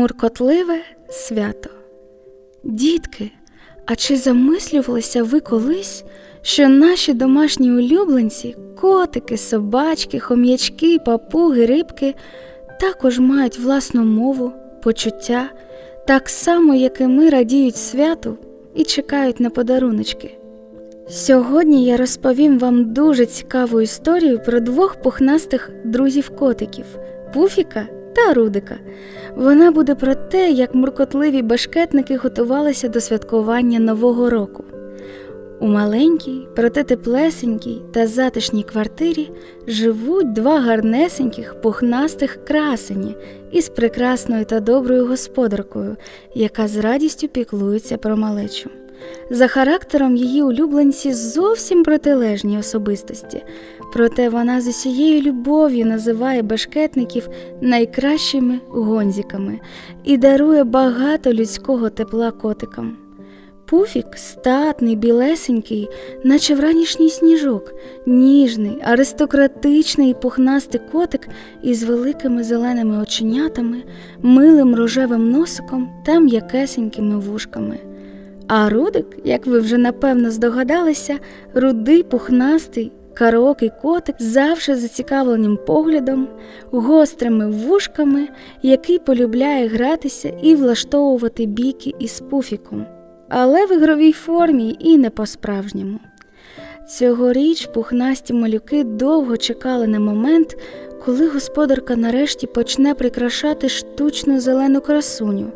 Муркотливе свято. Дітки, а чи замислювалися ви колись, що наші домашні улюбленці, котики, собачки, хом'ячки, папуги, рибки також мають власну мову, почуття, так само, як і ми радіють святу і чекають на подаруночки? Сьогодні я розповім вам дуже цікаву історію про двох пухнастих друзів-котиків Пуфіка та Рудика. Вона буде про те, як муркотливі башкетники готувалися до святкування Нового року. У маленькій, проте теплесенькій та затишній квартирі живуть два гарнесеньких пухнастих красені із прекрасною та доброю господаркою, яка з радістю піклується про малечу. За характером її улюбленці зовсім протилежні особистості, проте вона з усією любов'ю називає башкетників найкращими гонзіками і дарує багато людського тепла котикам. Пуфік статний, білесенький, наче вранішній сніжок, ніжний, аристократичний пухнастий котик із великими зеленими оченятами, милим рожевим носиком та м'якесенькими вушками. А Рудик, як ви вже напевно здогадалися, рудий, пухнастий, караокий котик завжди зацікавленим поглядом, гострими вушками, який полюбляє гратися і влаштовувати бійки із пуфіком, але в ігровій формі і не по-справжньому. Цьогоріч пухнасті малюки довго чекали на момент, коли господарка нарешті почне прикрашати штучну зелену красуню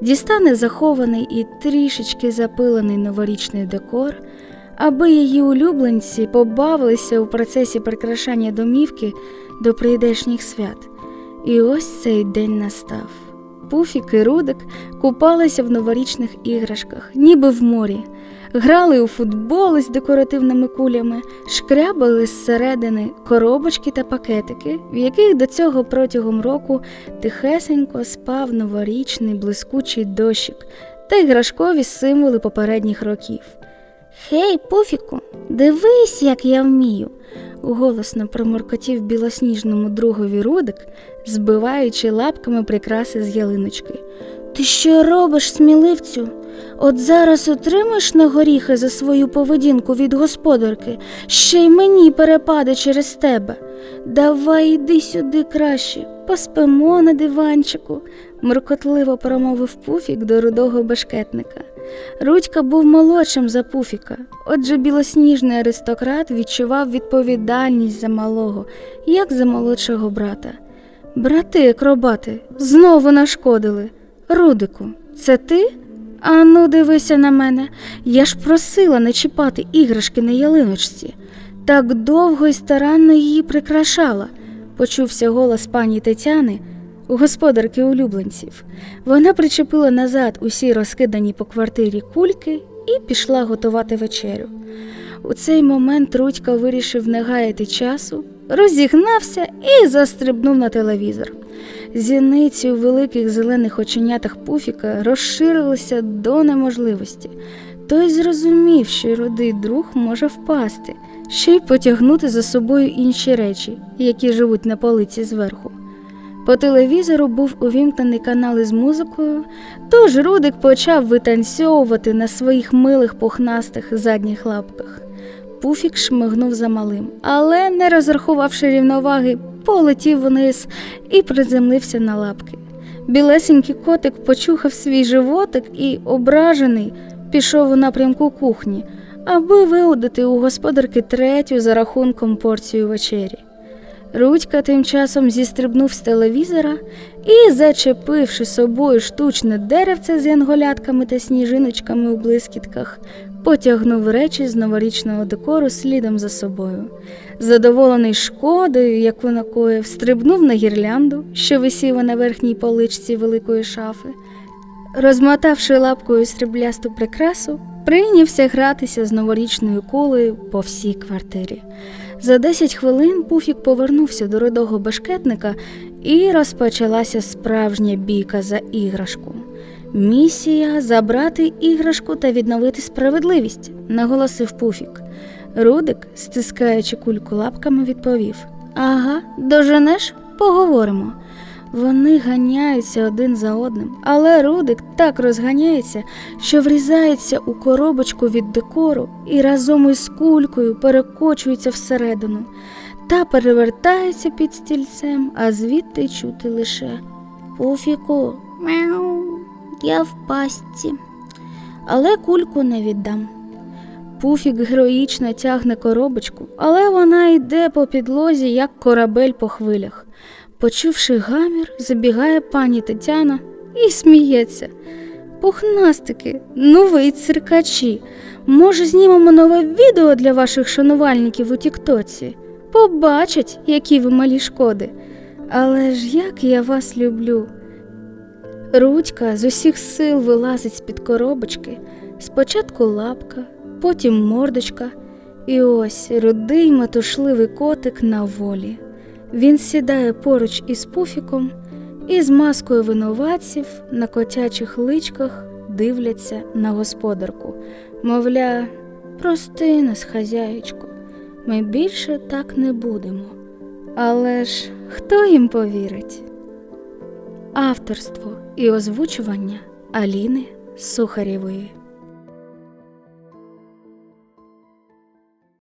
дістане захований і трішечки запилений новорічний декор, аби її улюбленці побавилися у процесі прикрашання домівки до прийдешніх свят. І ось цей день настав. Пуфік і Рудик купалися в новорічних іграшках, ніби в морі, грали у футбол із декоративними кулями, шкрябали зсередини коробочки та пакетики, в яких до цього протягом року тихесенько спав новорічний блискучий дощик та іграшкові символи попередніх років. Хей, Пуфіку, дивись, як я вмію. Голосно проморкотів білосніжному другові Рудик, збиваючи лапками прикраси з ялиночки. Ти що робиш, сміливцю? От зараз отримаєш на горіхи за свою поведінку від господарки, ще й мені перепаде через тебе. Давай іди сюди краще, поспимо на диванчику, муркотливо промовив пуфік до рудого башкетника. Рудька був молодшим за пуфіка, отже білосніжний аристократ відчував відповідальність за малого, як за молодшого брата. Брати акробати знову нашкодили. Рудику, це ти? Ану, дивися на мене. Я ж просила не чіпати іграшки на ялиночці. Так довго і старанно її прикрашала, почувся голос пані Тетяни, господарки улюбленців. Вона причепила назад усі розкидані по квартирі кульки і пішла готувати вечерю. У цей момент Рудька вирішив не гаяти часу, розігнався і застрибнув на телевізор. Зіниці у великих зелених оченятах пуфіка розширилися до неможливості. Той зрозумів, що рудий друг може впасти, ще й потягнути за собою інші речі, які живуть на полиці зверху. По телевізору був увімкнений канал із музикою, тож Рудик почав витанцьовувати на своїх милих пухнастих задніх лапках. Пуфік шмигнув за малим, але, не розрахувавши рівноваги, полетів вниз і приземлився на лапки. Білесенький котик почухав свій животик і, ображений, пішов у напрямку кухні, аби виудити у господарки третю за рахунком порцію вечері. Рудька тим часом зістрибнув з телевізора і, зачепивши собою штучне деревце з янголятками та сніжиночками у блискітках, потягнув речі з новорічного декору слідом за собою. Задоволений шкодою, яку накоїв, стрибнув на гірлянду, що висіла на верхній поличці великої шафи. Розмотавши лапкою сріблясту прикрасу, прийнявся гратися з новорічною кулею по всій квартирі. За 10 хвилин Пуфік повернувся до рудого башкетника і розпочалася справжня бійка за іграшку. Місія забрати іграшку та відновити справедливість, наголосив Пуфік. Рудик, стискаючи кульку лапками, відповів: Ага, доженеш, поговоримо. Вони ганяються один за одним, але Рудик так розганяється, що врізається у коробочку від декору і разом із кулькою перекочується всередину та перевертається під стільцем, а звідти чути лише Пуфіку, мяу, я в пастці. Але кульку не віддам. Пуфік героїчно тягне коробочку, але вона йде по підлозі, як корабель по хвилях. Почувши гамір, забігає пані Тетяна і сміється. Пухнастики, ну ви циркачі. Може, знімемо нове відео для ваших шанувальників у Тіктоці? Побачать, які ви малі шкоди. Але ж як я вас люблю. Рудька з усіх сил вилазить з-під коробочки, спочатку лапка, потім мордочка, і ось рудий метушливий котик на волі. Він сідає поруч із пуфіком і з маскою винуватців на котячих личках дивляться на господарку. Мовля, прости нас, хазяєчко, ми більше так не будемо. Але ж хто їм повірить? Авторство і озвучування Аліни Сухарєвої